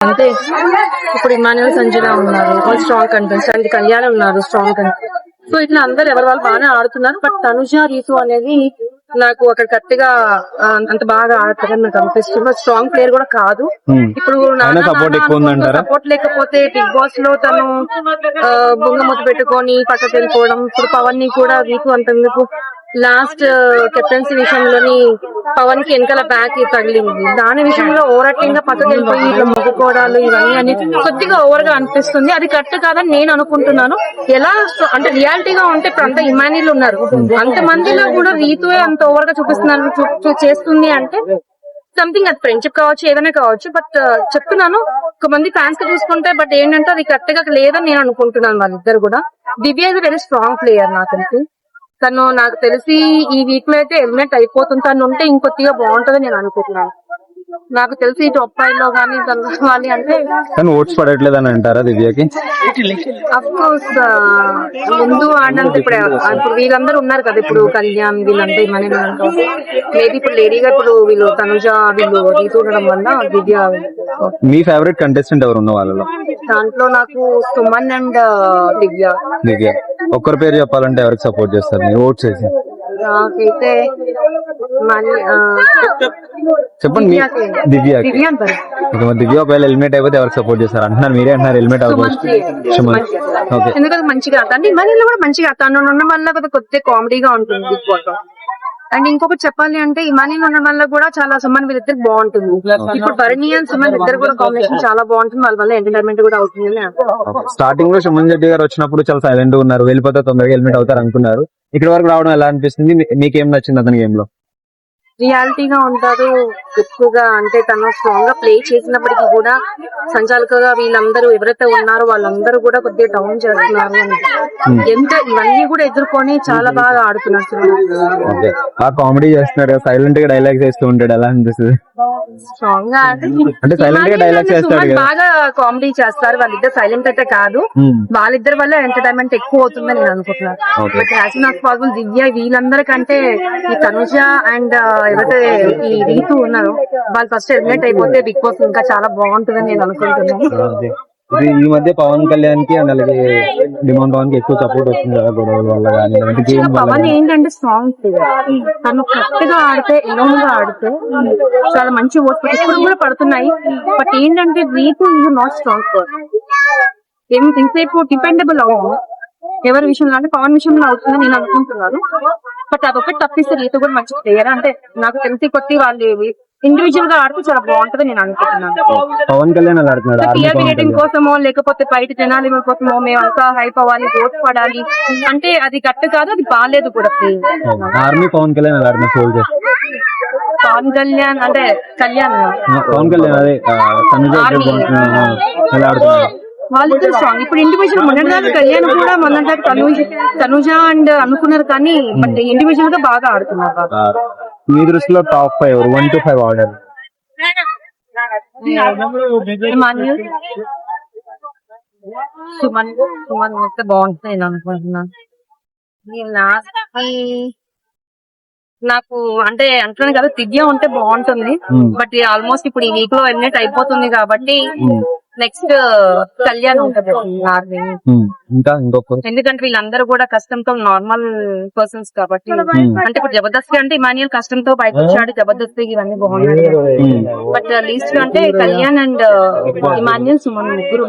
అంతే ఇప్పుడు ఇమాన్యుల్ సంజన ఉన్నారు వాళ్ళు స్ట్రాంగ్ కంటెస్ట్ అండ్ కళ్యాణ్ ఉన్నారు స్ట్రాంగ్ కంటెస్ట్ సో ఇట్లా అందరు ఎవరి వాళ్ళు బాగానే ఆడుతున్నారు బట్ తనుజ రీతు అనేది నాకు అక్కడ కరెక్ట్గా అంత బాగా ఆడతారని నాకు అనిపిస్తుంది స్ట్రాంగ్ ప్లేయర్ కూడా కాదు. ఇప్పుడు? సపోర్ట్ లేకపోతే బిగ్ బాస్లో తను బొంగమూత పెట్టుకొని పక్కకి వెళ్ళిపోవడం ఇప్పుడు పవన్ని కూడా రీతు అంతెందుకు లాస్ట్ కెప్టెన్సీ విషయంలోని పవన్కి వెనకాల బ్యాక్ తగిలింది. దాని విషయంలో ఓవర్ యాక్టింగ్గా పక్కకి వెళ్ళిపోయి ఇట్లా మొక్కుకోవడాలు ఇవన్నీ అని కొద్దిగా ఓవర్గా అనిపిస్తుంది. అది కరెక్ట్ కాదని నేను అనుకుంటున్నాను. ఎలా అంటే రియాలిటీగా ఉంటే ఇప్పుడు అంత ఇమానీలు ఉన్నారు. అంత మందిలో కూడా రీతు అంత ఓవర్గా చూపిస్తున్నారు చేస్తుంది అంటే సంథింగ్ అది ఫ్రెండ్షిప్ కావచ్చు ఏదైనా కావచ్చు. బట్ చెప్తున్నాను ఒక మంది ఫ్యాన్స్కి చూసుకుంటే బట్ ఏంటంటే అది కరెక్ట్గా లేదని నేను అనుకుంటున్నాను వాళ్ళిద్దరు కూడా. Divya is very strong player నాకు తెలిసి తను నాకు తెలిసి ఈ వీక్లో అయితే ఎలిమినేట్ అయిపోతుంది తను ఉంటే ఇంకొద్దిగా బాగుంటుంది నేను అనుకుంటున్నాను నాకు తెలిసి టాప్ ఫైవ్లో కానీ తను కావాలి అంటే కానీ ఓట్స్ పడట్లేదు అని అంటారా దివ్యకి? అఫ్ కోర్స్ ముందు ఆడినంత ఇప్పుడు ఇప్పుడు వీళ్ళందరూ ఉన్నారు కదా ఇప్పుడు కళ్యాణ్ వీళ్ళంతా మన మేబీ ఇప్పుడు లేడీగా ఇప్పుడు వీళ్ళు తనుజ వీళ్ళు ఉండడం వల్ల దివ్య మీ ఫేవరెట్ కంటెస్టెంట్ ఎవరు ఉన్న వాళ్ళలో? దాంట్లో నాకు సుమన్ అండ్ దివ్య. దివ్య. ఒక్కరి పేరు చెప్పాలంటే ఎవరికి సపోర్ట్ చేస్తారు? మీరు ఓట్స్ చేసి. నాకైతే చెప్పండి దివ్య దివ్య ఒకవేళ హెల్మెట్ అయిపోతే ఎవరికి సపోర్ట్ చేస్తారు? అంటున్నారు మీరే అంటున్నారు హెల్మెట్ అవ్వచ్చు ఎందుకంటే మంచిగా అంటే మనీలో కూడా మంచిగా తను ఉండడం వల్ల కొద్దిగా కొద్దిగా కామెడీగా ఉంటుంది బిగ్ బాస్. అండ్ ఇంకొకటి చెప్పాలి అంటే ఇమానీ ఉండడం వల్ల కూడా చాలా సుమన్ వీళ్ళిద్దరికి బాగుంటుంది. ఇప్పుడు భరణి అండ్ సుమన్ ఇద్దరు కూడా కాంబినేషన్ చాలా బాగుంటుంది. వాళ్ళ వల్ల ఎంటర్టైన్మెంట్ కూడా అవుతుంది. స్టార్టింగ్లో సుమన్ శెట్టి గారు వచ్చినప్పుడు చాలా సైలెంట్గా ఉన్నారు. వెళ్ళిపోతే తొందరగా హెల్మెట్ అవుతారు అనుకున్నారు. ఇక్కడ వరకు రావడం ఎలా అనిపిస్తుంది? మీకేం నచ్చింది అతని గేమ్లో? రియాలిటీగా ఉంటారు ఎక్కువగా అంటే తను స్ట్రాంగ్గా ప్లే చేసినప్పటికీ కూడా సంచాలకుగా వీళ్ళందరూ ఎవరైతే ఉన్నారో వాళ్ళందరూ కూడా కొద్దిగా డౌన్ చేస్తున్నారు అని. ఎంత ఇవన్నీ కూడా ఎదుర్కొని చాలా బాగా ఆడుతున్నారు కామెడీ చేస్తున్నాడు సైలెంట్గా డైలాగ్స్ వేస్తూ ఉంటాడు ఎలా అనిపిస్తుంది? స్ట్రాంగ్గా అంటే dialogues చేస్తాడు కదా. బాగా కామెడీ చేస్తారు వాళ్ళిద్దరు సైలెంట్ అయితే కాదు Hmm. వాళ్ళిద్దరి వల్ల ఎంటర్టైన్మెంట్ ఎక్కువ అవుతుందని నేను అనుకుంటున్నాను. But as not possible Divya వీళ్ళందరికంటే ఈ తనుజ అండ్ ఎవరైతే ఈ రీతు ఉన్నారో వాళ్ళు ఫస్ట్ ఎలిమినేట్ అయిపోతే బిగ్ బాస్ ఇంకా చాలా బాగుంటుందని నేను అనుకుంటున్నాను. ఇది ఈ మధ్య పవన్ కళ్యాణ్కి అండ్ అలాగే డిమాండ్ పవన్కి ఎక్కువ సపోర్ట్ వస్తుంది కదా గొడవల వల్ల కానీ పవన్ ఏంటంటే స్ట్రాంగ్ తను కరెక్ట్గా ఆడితే ఎలోన్గా ఆడితే చాలా మంచి ఓట్స్ ఇప్పుడు కూడా పడుతున్నాయి. బట్ ఏంటంటే రీతు ఈజ్ నాట్ స్ట్రాంగ్ ఏం ఇంతసేపు డిపెండబుల్ అవ్వదు ఎవరి విషయంలో అంటే పవన్ విషయంలో అవుతుందని నేను అనుకుంటున్నాను. బట్ అదొకటి తప్పిస్తే రీతు కూడా మంచి ప్లేయర్ అంటే నాకు తెలిసి కొద్ది వాళ్ళు ఇండివిజువల్గా ఆడితే చాలా బాగుంటది నేను అనుకుంటున్నాను. పవన్ కళ్యాణ్ అలా ఆడుతున్నాడు? ఆర్మీ టీఆర్పీ పవన్ రేటింగ్ కోసమో లేకపోతే బయట జనాల కోసమో మేమంతా హైప్ అవ్వాలి ఓట్ పడాలి. అంటే అది కరెక్ట్ కాదు అది బాగాలేదు కూడా ఆర్మీ పవన్ కళ్యాణ్ అలా ఆడుతున్నారు సోల్జర్ పవన్ కళ్యాణ్ అంటే కళ్యాణ్. పవన్ కళ్యాణ్ అదే ఆడుతున్నాడు వాళ్ళిద్దరు స్ట్రాంగ్ ఇప్పుడు ఇండివిజువల్ మొన్నటిదాకా కళ్యాణ్ కూడా మొన్నటిదాకా తనుజ తనుజ అండ్ అనుకున్నారు కానీ బట్ ఇండివిజువల్గా బాగా ఆడుతున్నారు. మీ దృష్టిలో top five one two five order Suman. Suman వస్తే బాగుంటుంది నేను అనుకుంటున్నాను. నేను లాస్ట్ నాకు అంటే అంటున్నాను కదా దివ్య ఉంటే బాగుంటుంది. Hmm. బట్ ఆల్మోస్ట్ ఇప్పుడు ఈ వీక్లో ఎలిమినేట్ అయిపోతుంది కాబట్టి నెక్స్ట్ కళ్యాణ్ ఉంటుంది ఆర్మీ ఇంకా ఇంకొక ఎందుకంటే వీళ్ళందరూ కూడా కష్టంతో నార్మల్ పర్సన్స్ కాబట్టి అంటే ఇప్పుడు జబర్దస్త్ అంటే ఇమాన్యుల్ కష్టంతో బయట వచ్చాడు జబర్దస్త్ ఇవన్నీ బాగున్నాయి బట్ లీస్ట్ అంటే కళ్యాణ్ అండ్ ఇమాన్యుల్ సుమన్ ముగ్గురు